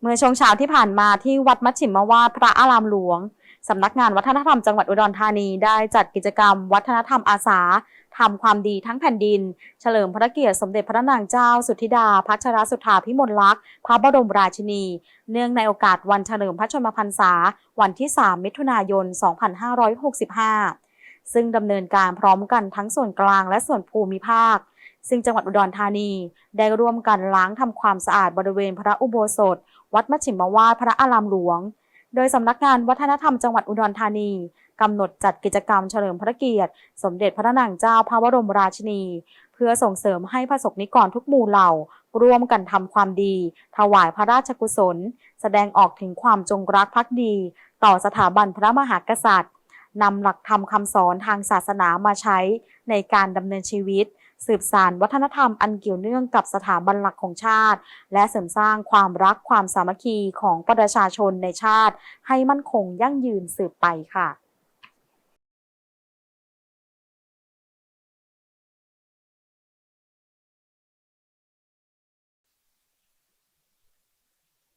เมื่อช่วงเช้าที่ผ่านมาที่วัดมัชชิมมาวาดพระอารามหลวงสำนักงานวัฒนธรรมจังหวัดอุดรธานีได้จัดกิจกรรม วัฒนธรรมอาสาทำความดีทั้งแผ่นดิน เฉลิมพระเกียรติสมเด็จพระนางเจ้า สุธิดา พัชรสุธาพิมลลักษณ์พระบรมราชินี เนื่องในโอกาสวันเฉลิมพระชนมพรรษา วันที่ 3 มิถุนายน 2565 ซึ่งดำเนินการพร้อมกันทั้งส่วนกลางและส่วนภูมิภาค ซึ่งจังหวัดอุดรธานีได้ร่วมกันล้างทำความสะอาดบริเวณพระอุโบสถ วัดมชิมวาดพระอารามหลวง โดยสำนักงานวัฒนธรรมจังหวัดอุดรธานีกำหนดจัดกิจกรรมเฉลิมพระเกียรติ สมเด็จพระนางเจ้าพระบรมราชินี เพื่อส่งเสริมให้ประสบนิกรทุกหมู่เหล่า ร่วมกันทำความดี ถวายพระราชกุศล แสดงออกถึงความจงรักภักดี ต่อสถาบันพระมหากษัตริย์ นำหลักธรรมคำสอนทางศาสนามาใช้ในการดำเนินชีวิต สืบสานวัฒนธรรมอันเกี่ยวเนื่องกับสถาบันหลักของชาติ และเสริมสร้างความรักความสามัคคีของประชาชนในชาติ ให้มั่นคงยั่งยืนสืบไปค่ะ